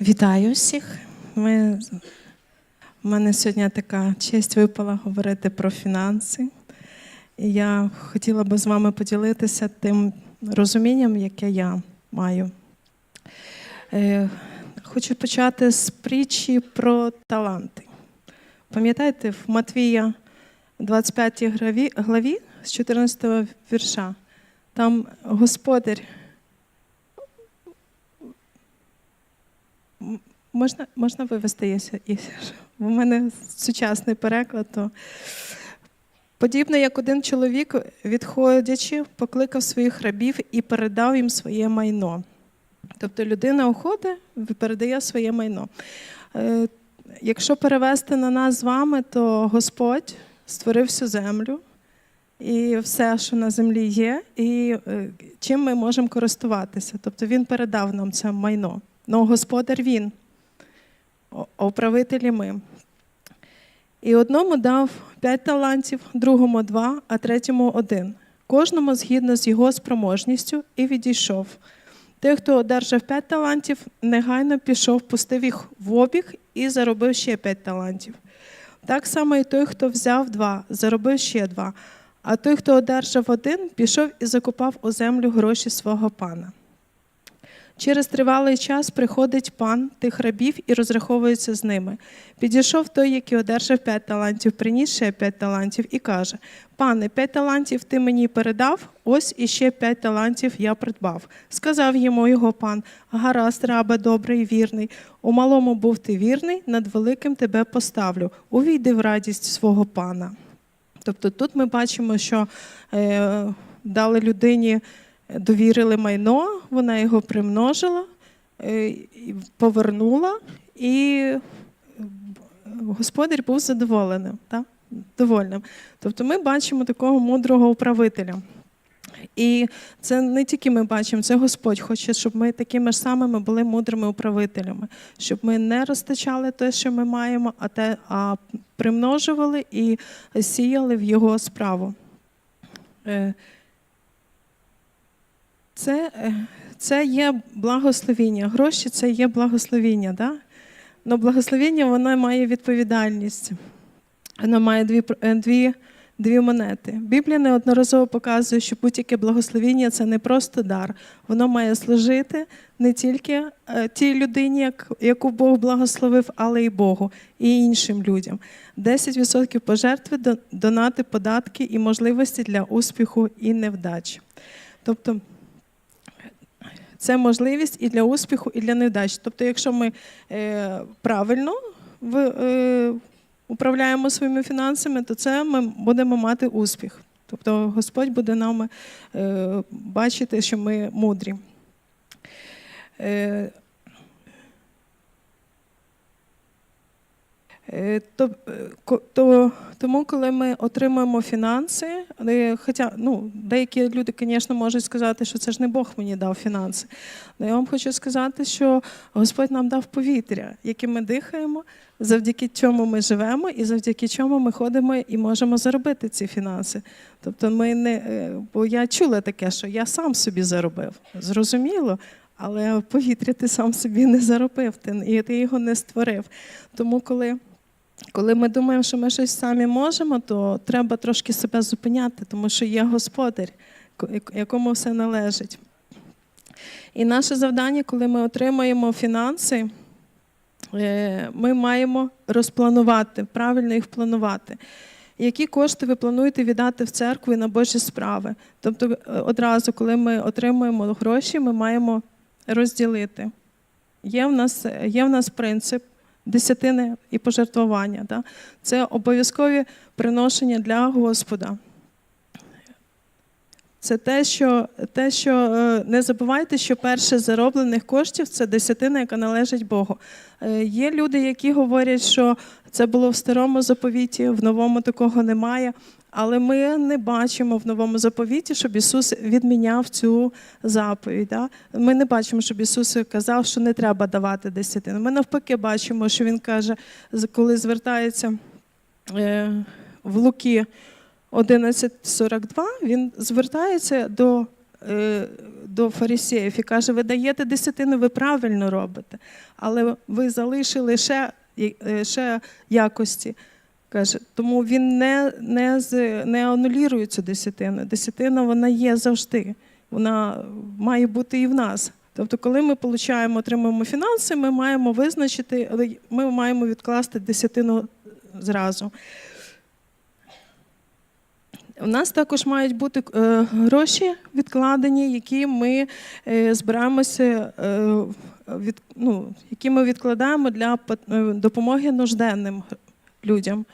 Вітаю всіх. Ми... У мене сьогодні така честь випала говорити про фінанси. І я хотіла би з вами поділитися тим розумінням, яке я маю. Е, Хочу почати з притчі про таланти. Пам'ятаєте, в Матвія 25 главі, з 14 вірша, там Господар Можна, можна вивести, якщо- у мене сучасний переклад. То... Подібно як один чоловік, відходячи, покликав своїх рабів і передав їм своє майно. Тобто людина уходить передає своє майно. Е, Якщо перевести на нас з вами, то Господь створив всю землю і все, що на землі є, і е, чим ми можемо користуватися. Тобто Він передав нам це майно. Ну, господар він, управителі ми. І одному дав п'ять талантів, другому два, а третьому один. Кожному згідно з його спроможністю і відійшов. Той, хто одержав п'ять талантів, негайно пішов, пустив їх в обіг і заробив ще п'ять талантів. Так само і той, хто взяв два, заробив ще два. А той, хто одержав один, пішов і закупав у землю гроші свого пана. Через тривалий час приходить пан тих рабів і розраховується з ними. Підійшов той, який одержав п'ять талантів, приніс ще п'ять талантів і каже: Пане, п'ять талантів ти мені передав, ось іще п'ять талантів я придбав. Сказав йому його пан: Гаразд, рабе, добрий вірний. У малому був ти вірний, над великим тебе поставлю. Увійди в радість свого пана. Тобто тут ми бачимо, що е, дали людині, довірили майно, вона його примножила, е, повернула, і е, господар був задоволеним, так? довольним. Тобто ми бачимо такого мудрого управителя. І це не тільки ми бачимо, це Господь хоче, щоб ми такими ж самими були мудрими управителями, щоб ми не розтачали те, що ми маємо, а те, а примножували і сіяли в його справу. Це, е, це є благословіння. Гроші це є благословіння. Да? Но благословіння воно має відповідальність. Воно має дві, е, дві, дві монети. Біблія неодноразово показує, що будь-яке благословіння це не просто дар. Воно має служити не тільки е, тій людині, яку Бог благословив, але й Богу і іншим людям. 10% пожертви, донати, податки і можливості для успіху і невдач. Тобто це можливість і для успіху, і для невдач. Тобто, якщо ми е, правильно е, управляємо своїми фінансами, то це ми будемо мати успіх. Тобто Господь буде нами е, бачити, що ми мудрі. Е, Е, То, е, то, тому, коли ми отримуємо фінанси, е, хоча ну, деякі люди, звісно, можуть сказати, що це ж не Бог мені дав фінанси. Але я вам хочу сказати, що Господь нам дав повітря, яким ми дихаємо, завдяки чому ми живемо, і завдяки чому ми ходимо і можемо заробити ці фінанси. Тобто, ми не е, бо я чула таке, що я сам собі заробив. Зрозуміло. Але повітря ти сам собі не заробив, ти, і ти його не створив. Тому, коли коли ми думаємо, що ми щось самі можемо, то треба трошки себе зупиняти, тому що є господар, якому все належить. І наше завдання, коли ми отримуємо фінанси, е, ми маємо розпланувати, правильно їх планувати. Які кошти ви плануєте віддати в церкву і на Божі справи? Тобто, е, одразу, коли ми отримуємо гроші, ми маємо розділити. Є в нас, є в нас принцип десятини і пожертвування. Да? Це обов'язкові приношення для Господа. Це те, що, те, що е, не забувайте, що перше зароблених коштів це десятина, яка належить Богу. Е, Є люди, які говорять, що це було в старому заповіті, в новому такого немає. Але ми не бачимо в новому заповіті, щоб Ісус відміняв цю заповідь. Да? Ми не бачимо, щоб Ісус казав, що не треба давати десятину. Ми навпаки бачимо, що Він каже, коли звертається е, в Луки 11.42, він звертається до е, до фарисеїв і каже: ви даєте десятину, ви правильно робите, але ви залишили ще, е, ще якості. Каже, тому він не, не, не анулює цю десятину. Десятина вона є завжди. Вона має бути і в нас. Тобто, коли ми получаємо, отримуємо фінанси, ми маємо визначити, ми маємо відкласти десятину зразу. У нас також мають бути е, гроші відкладені, які ми е, збираємося, е, від, ну, які ми відкладаємо для допомоги нужденним людям.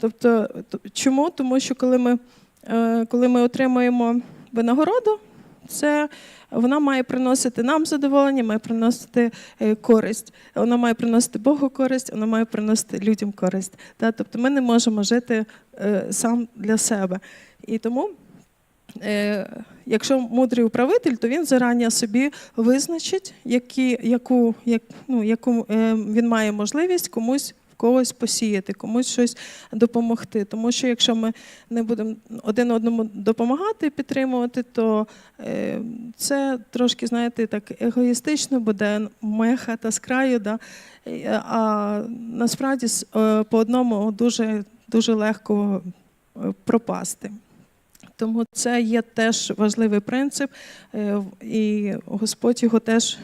Тобто, чому? Тому що коли ми, коли ми отримуємо винагороду, це вона має приносити нам задоволення, має приносити е, користь. Вона має приносити Богу користь, вона має приносити людям користь. Тобто ми не можемо жити е, сам для себе. І тому, е, якщо мудрий управитель, то він зарані собі визначить, які, яку, як, ну, яку він має можливість комусь когось посіяти, комусь щось допомогти. Тому що якщо ми не будемо один одному допомагати, підтримувати, то е, це трошки, знаєте, так егоїстично буде моя хата з краю. Да? А насправді е, по одному дуже, дуже легко е, пропасти. Тому це є теж важливий принцип, і Господь його теж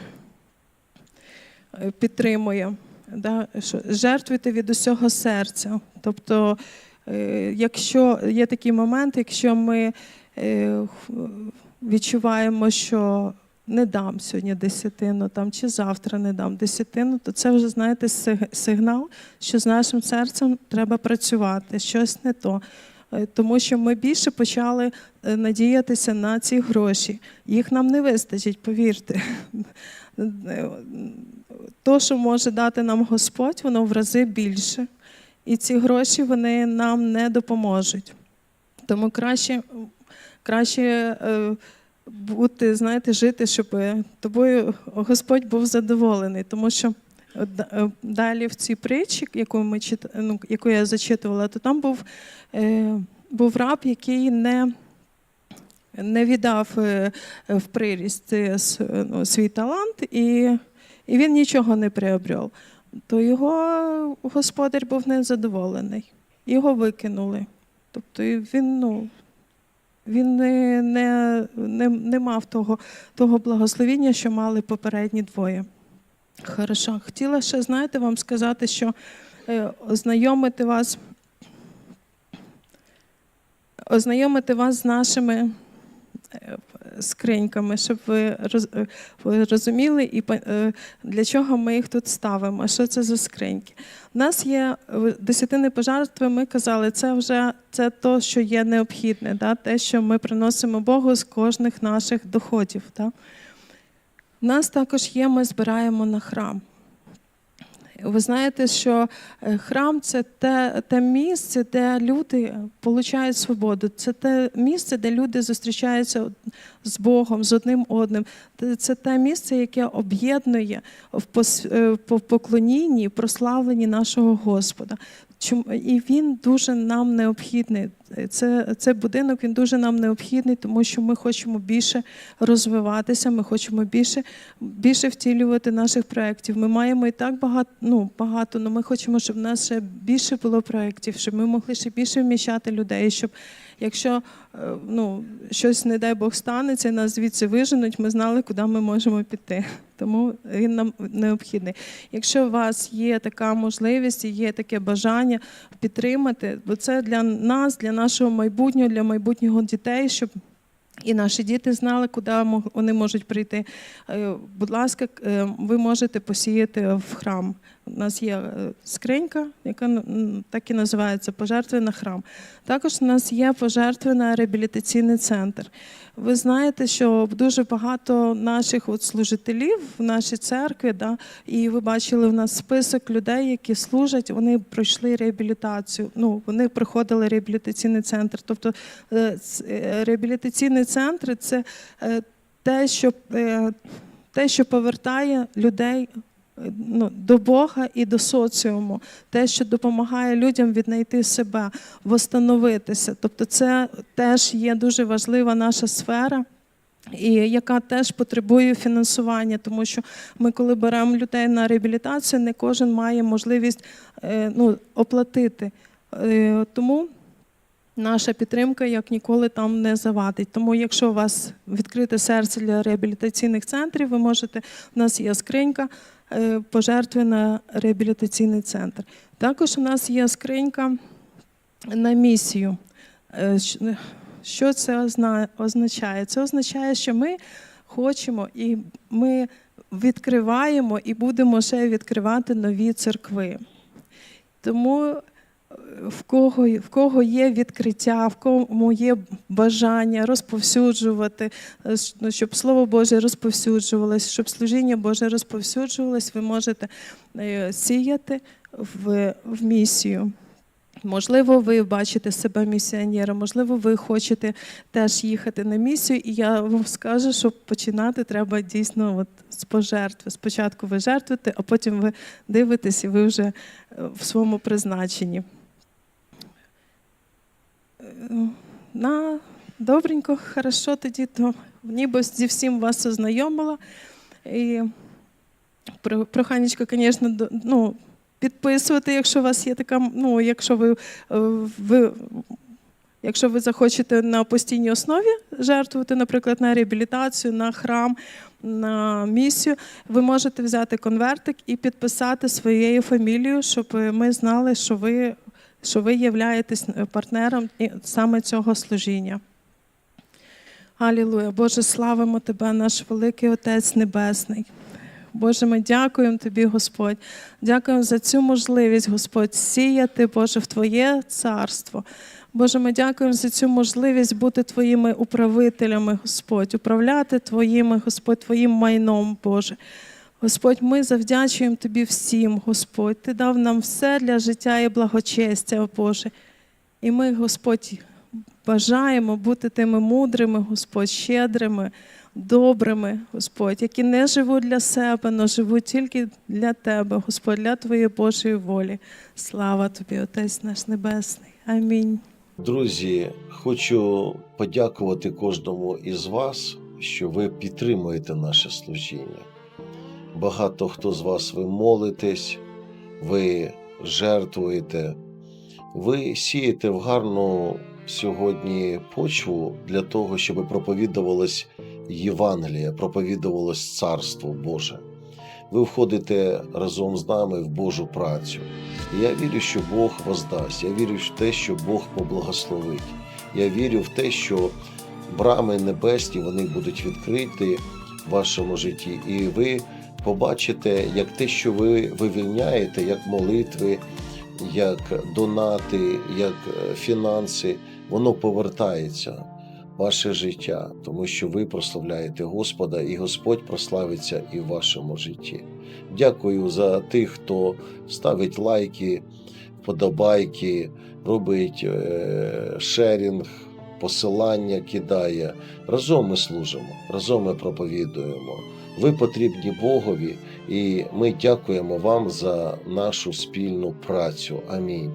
підтримує. Да? що Жертвуйте від усього серця. Тобто, е, якщо є такий момент, якщо ми е, відчуваємо, що не дам сьогодні десятину там, чи завтра не дам десятину, то це вже, знаєте, сигнал, що з нашим серцем треба працювати, щось не то. Е, Тому що ми більше почали надіятися на ці гроші. Їх нам не вистачить, повірте. Е, То, що може дати нам Господь, воно в рази більше. І ці гроші вони нам не допоможуть. Тому краще, краще е, бути, знаєте, жити, щоб тобою Господь був задоволений. Тому що да- е, далі в цій притчі, яку, ми ну, яку я зачитувала, то там був, е, був раб, який не, не віддав е, в приріст е, ну, свій талант, і, і він нічого не приобрел. То його господар був незадоволений. Його викинули. Тобто він, ну, він не, не, не, не мав того, того благословіння, що мали попередні двоє. Хорошо. Хотіла ще, знаєте, вам сказати, що е, ознайомити вас, ознайомити вас з нашими е, скриньками, щоб ви, е, розуміли, і е, для чого ми їх тут ставимо. Що це за скриньки? У нас є е, десятини пожертви, ми казали, це вже це то, що є необхідне, да? те, що ми приносимо Богу з кожних наших доходів. Да? У нас також є, ми збираємо на храм. Ви знаєте, що е, храм це те, те місце, де люди отримують свободу. Це те місце, де люди зустрічаються з Богом, з одним одним. Це те місце, яке об'єднує в е, поклонінні, прославленні нашого Господа. І він дуже нам необхідний. Це, це будинок він дуже нам необхідний, тому що ми хочемо більше розвиватися, ми хочемо більше, більше втілювати наших проєктів. Ми маємо і так багато, ну, багато, але ми хочемо, щоб в нас ще більше було проєктів, щоб ми могли ще більше вміщати людей, щоб якщо е, ну, щось, не дай Бог, станеться, нас звідси виженуть, ми знали, куди ми можемо піти. Тому він нам необхідний. Якщо у вас є така можливість і є таке бажання підтримати, бо це для нас, для нашого майбутнього, для майбутнього дітей, щоб і наші діти знали, куди вони можуть прийти. Е, Будь ласка, е, ви можете посіяти в храм. У нас є е, скринька, яка так і називається пожертви на храм. Також у нас є пожертви на реабілітаційний центр. Ви знаєте, що дуже багато наших от служителів в нашій церкві, да, і ви бачили в нас список людей, які служать, вони пройшли реабілітацію. Ну, вони проходили реабілітаційний центр. Тобто е, е, реабілітаційний центр це те, що, те, що повертає людей. Е, Ну, до Бога і до соціуму, те, що допомагає людям віднайти себе, восстановитися. Тобто, це теж є дуже важлива наша сфера. і яка теж потребує фінансування, тому що ми, коли беремо людей на реабілітацію, не кожен має можливість е, ну, оплатити. Е, Тому наша підтримка як ніколи там не завадить. Тому, якщо у вас відкрите серце для реабілітаційних центрів, ви можете, у нас є скринька пожертви на реабілітаційний центр. Також у нас є скринька на місію. Е, Що це означає? Це означає, що ми хочемо і ми відкриваємо і будемо ще відкривати нові церкви. Тому е, в кого, в кого є відкриття, в кому є бажання розповсюджувати, е, ну, щоб Слово Боже розповсюджувалось, щоб служіння Боже розповсюджувалось, ви можете е, сіяти в, в місію. Можливо, ви бачите себе місіонером, можливо, ви хочете теж їхати на місію, і я вам скажу, що починати треба дійсно от з пожертви. Спочатку ви жертвуєте, а потім ви дивитесь, і ви вже е, в своєму призначенні. На добренько, хорошо тоді, то ніби зі всім вас ознайомила. І про- проханечко, звісно, ну, підписувати, якщо у вас є така, ну, якщо ви, е, ви, якщо ви захочете на постійній основі жертвувати, наприклад, на реабілітацію, на храм, на місію, ви можете взяти конвертик і підписати своєю фамілією, щоб ми знали, що ви, що ви являєтесь партнером і- саме цього служіння. Алілуя. Боже, славимо Тебе, наш великий Отець Небесний. Боже, ми дякуємо Тобі, Господь. Дякуємо за цю можливість, Господь, сіяти, Боже, в Твоє царство. Боже, ми дякуємо за цю можливість бути Твоїми управителями, Господь, управляти Твоїми, Господь, Твоїм майном, Боже. Господь, ми завдячуємо Тобі всім, Господь. Ти дав нам все для життя і благочестя, Боже. І ми, Господь, бажаємо бути тими мудрими, Господь, щедрими, добрими, Господь, які не живуть для себе, але живуть тільки для Тебе, Господь, для Твоєї Божої волі. Слава Тобі, Отець наш Небесний. Амінь. Друзі, хочу подякувати кожному із вас, що ви підтримуєте наше служіння. Багато хто з вас ви молитесь, ви жертвуєте, ви сієте в гарну сьогодні почву для того, щоб проповідувалось Євангеліє, проповідувалось Царство Боже. Ви входите разом з нами в Божу працю. Я вірю, що Бог воздасть. Я вірю в те, що Бог поблагословить. Я вірю в те, що брами небесні вони будуть відкриті в вашому житті, і ви побачите, як те, що ви вивільняєте, як молитви, як донати, як е, фінанси, воно повертається в ваше життя, тому що ви прославляєте Господа, і Господь прославиться і в вашому житті. Дякую за тих, хто ставить лайки, вподобайки, робить е, шерінг, посилання кидає. Разом ми служимо, разом ми проповідуємо. Ви потрібні Богові, і ми дякуємо вам за нашу спільну працю. Амінь.